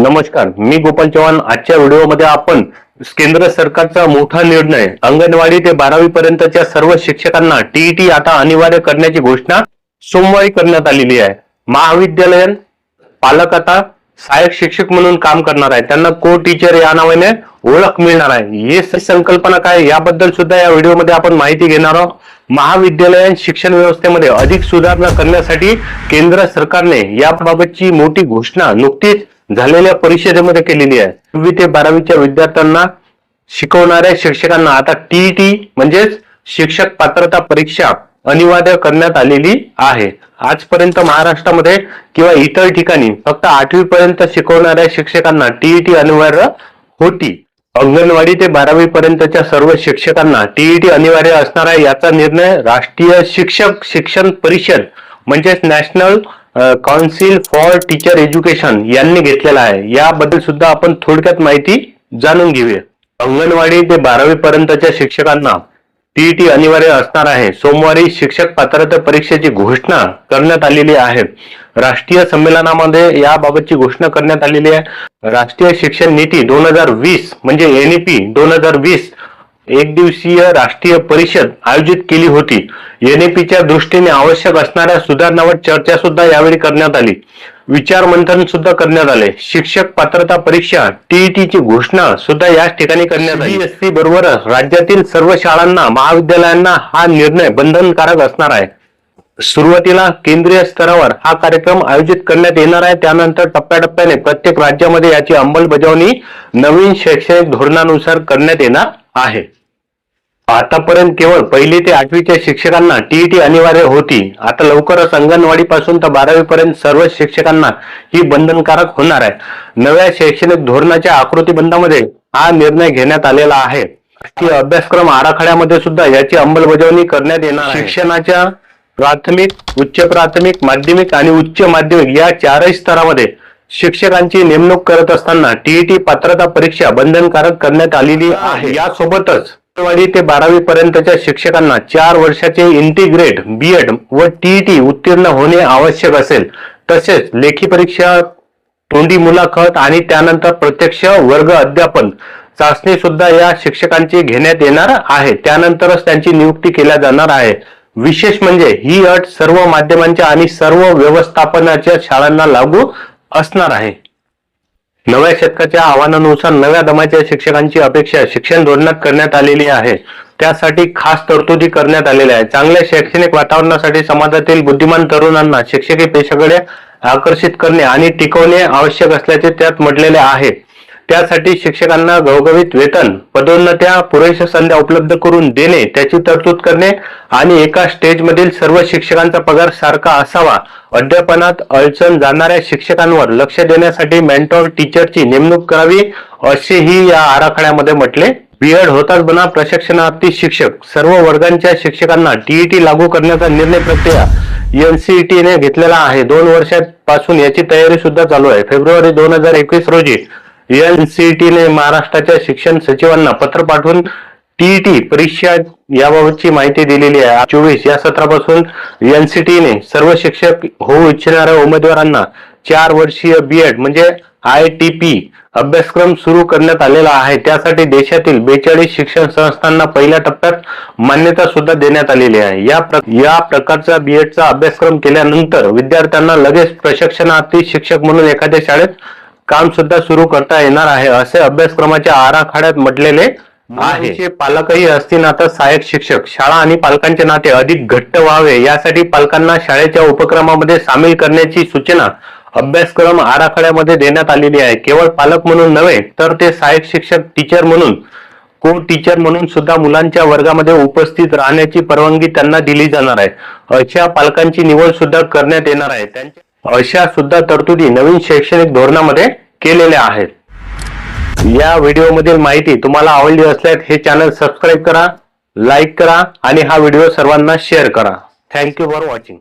नमस्कार मी गोपाल चव्हाण. आजच्या व्हिडिओमध्ये आपण केंद्र सरकारचा मोठा निर्णय अंगणवाडी ते बारावी पर्यंतच्या सर्व शिक्षकांना टीईटी आता अनिवार्य करण्याची घोषणा सोमवारी करण्यात आलेली आहे. महाविद्यालयीन पालक आता सहाय्यक शिक्षक म्हणून काम करणार आहे त्यांना को टीचर या नावाने ओळख मिळणार आहे. हे संकल्पना काय याबद्दल सुद्धा या व्हिडिओमध्ये आपण माहिती घेणार आहोत. महाविद्यालयीन शिक्षण व्यवस्थेमध्ये अधिक सुधारणा करण्यासाठी केंद्र सरकारने याबाबतची मोठी घोषणा नुकतीच झालेल्या परिषदेमध्ये केलेली आहे. दहावी ते बारावीच्या विद्यार्थ्यांना शिकवणाऱ्या शिक्षकांना आता टीईटी म्हणजेच शिक्षक पात्रता परीक्षा अनिवार्य करण्यात आलेली आहे. आजपर्यंत महाराष्ट्रामध्ये किंवा इतर ठिकाणी फक्त आठवी पर्यंत शिकवणाऱ्या शिक्षकांना टीईटी अनिवार्य होती. अंगणवाडी ते बारावी पर्यंतच्या सर्व शिक्षकांना टीईटी अनिवार्य असणार आहे याचा निर्णय राष्ट्रीय शिक्षक शिक्षण परिषद म्हणजेच National Council for Teacher Education यांनी घेतलेला आहे. याबद्दल सुद्धा आपण थोडक्यात माहिती जाणून घेऊया. अंगणवाडी ते बारावी पर्यंतच्या शिक्षकांना टीईटी अनिवार्य असणार आहे. सोमवारी शिक्षक पात्रता परीक्षेची घोषणा करण्यात आलेली आहे. राष्ट्रीय संमेलनामध्ये याबाबतची घोषणा करण्यात आलेली आहे. राष्ट्रीय शिक्षण नीती दोन हजार वीस म्हणजे एनईपी दोन हजार वीस एक दिवसीय राष्ट्रीय परिषद आयोजित केली होती. एनईपीच्या दृष्टीने आवश्यक असणाऱ्या सुधारणावर चर्चा सुद्धा यावेळी करण्यात आली. विचार मंथन सुद्धा करण्यात आले. शिक्षक पात्रता परीक्षा टीईटीची घोषणा सुद्धा याच ठिकाणी करण्यात आली. एससी बरोबरच राज्यातील सर्व शाळांना महाविद्यालयांना हा निर्णय बंधनकारक असणार आहे. सुरुवातीला केंद्रीय स्तरावर हा कार्यक्रम आयोजित करण्यात येणार आहे. त्यानंतर टप्प्याटप्प्याने प्रत्येक राज्यामध्ये याची अंमलबजावणी नवीन शैक्षणिक धोरणानुसार करण्यात येणार आहे. आतापर्यंत केवळ पहिली ते आठवीच्या शिक्षकांना टीईटी अनिवार्य होती. आता लवकरच अंगणवाडी पासून तर बारावी पर्यंत सर्व शिक्षकांना ही बंधनकारक होणार आहे. नव्या शैक्षणिक धोरणाच्या आकृतीबंधामध्ये हा निर्णय घेण्यात आलेला आहे. राष्ट्रीय अभ्यासक्रम आराखड्यामध्ये सुद्धा याची अंमलबजावणी करण्यात येणार शिक्षणाच्या प्राथमिक उच्च प्राथमिक माध्यमिक आणि उच्च माध्यमिक या चारही स्तरामध्ये शिक्षकांची नेमणूक करत असताना टीईटी पात्रता परीक्षा बंधनकारक करण्यात आलेली आहे. यासोबतच अंगणवाडी ते बारावी पर्यंतच्या शिक्षकांना चार वर्षाचे इंटिग्रेट बीएड व टीईटी उत्तीर्ण होणे आवश्यक असेल. तसेच लेखी परीक्षा तोंडी मुलाखत आणि त्यानंतर प्रत्यक्ष वर्ग अध्यापन चाचणी सुद्धा या शिक्षकांची घेण्यात येणार आहे. त्यानंतरच त्यांची नियुक्ती केल्या जाणार आहे. विशेष म्हणजे ही अट सर्व माध्यमांच्या आणि सर्व व्यवस्थापनाच्या शाळांना लागू असणार आहे. नव्या शतकाच्या आव्हानानुसार नव्या दमाच्या शिक्षकांची अपेक्षा शिक्षण धोरणात करण्यात आलेली आहे. त्यासाठी खास तरतुदी करण्यात आलेल्या आहेत. चांगल्या शैक्षणिक वातावरणासाठी समाजातील बुद्धिमान तरुणांना शिक्षकी पेशाकडे आकर्षित करणे आणि टिकवणे आवश्यक असल्याचे त्यात म्हटलेले आहे. त्यासाठी शिक्षकांना घवघवीत वेतन पदोन्नत्या पुरेशा संध्या उपलब्ध करून देणे त्याची तरतूद करणे आणि एका स्टेजमधील सर्व शिक्षकांचा पगार सारखा असावा. अध्यापनात अडचण जाणाऱ्या शिक्षकांवर लक्ष देण्यासाठी मेंटॉर टीचरची नेमणूक करावी असेही या आराखड्यामध्ये म्हटले. बीएड होताच बना प्रशिक्षणार्थी शिक्षक. सर्व वर्गांच्या शिक्षकांना टीईटी लागू करण्याचा निर्णय प्रक्रिया एनसीईटीने घेतलेला आहे. दोन वर्षांपासून याची तयारी सुद्धा चालू आहे. फेब्रुवारी दोन हजार एकवीस रोजी एनसीईटीने महाराष्ट्राच्या शिक्षण सचिवांना पत्र पाठवून टीईटी परीक्षा याबाबतची माहिती दिलेली आहे. चोवीस या सत्रापासून एनसीटीने सर्व शिक्षक होऊ इच्छिणाऱ्या उमेदवारांना चार वर्षीय बीएड म्हणजे आय टी पी अभ्यासक्रम सुरू करण्यात आलेला आहे. त्यासाठी देशातील बेचाळीस शिक्षण संस्थांना पहिल्या टप्प्यात मान्यता सुद्धा देण्यात आलेली आहे. या प्र- या प्रकारचा बीएडचा अभ्यासक्रम केल्यानंतर विद्यार्थ्यांना लगेच प्रशिक्षणार्थी शिक्षक म्हणून एखाद्या शाळेत काम सुद्धा सुरू करता येणार आहे असे अभ्यासक्रमाच्या आराखड्यात म्हटलेले आहे. पालकही असतील आता सहाय्यक शिक्षक. शाळा आणि पालकांचे नाते अधिक घट्ट व्हावे यासाठी पालकांना शाळेच्या उपक्रमामध्ये सामील करण्याची सूचना अभ्यासक्रम आराखड्यामध्ये देण्यात आलेली आहे. केवळ पालक म्हणून नव्हे तर ते सहाय्यक शिक्षक टीचर म्हणून को टीचर म्हणून सुद्धा मुलांच्या वर्गामध्ये उपस्थित राहण्याची परवानगी त्यांना दिली जाणार आहे. अशा पालकांची निवड सुद्धा करण्यात येणार आहे. त्यांच्या अशा सुद्धा तरतुदी नवीन शैक्षणिक धोरणामध्ये केलेल्या आहेत. या व्हिडिओमधील माहिती तुम्हाला आवडली असल्यास हे चॅनल सबस्क्राईब करा लाईक करा आणि हा व्हिडिओ सर्वांना शेअर करा. Thank you for watching.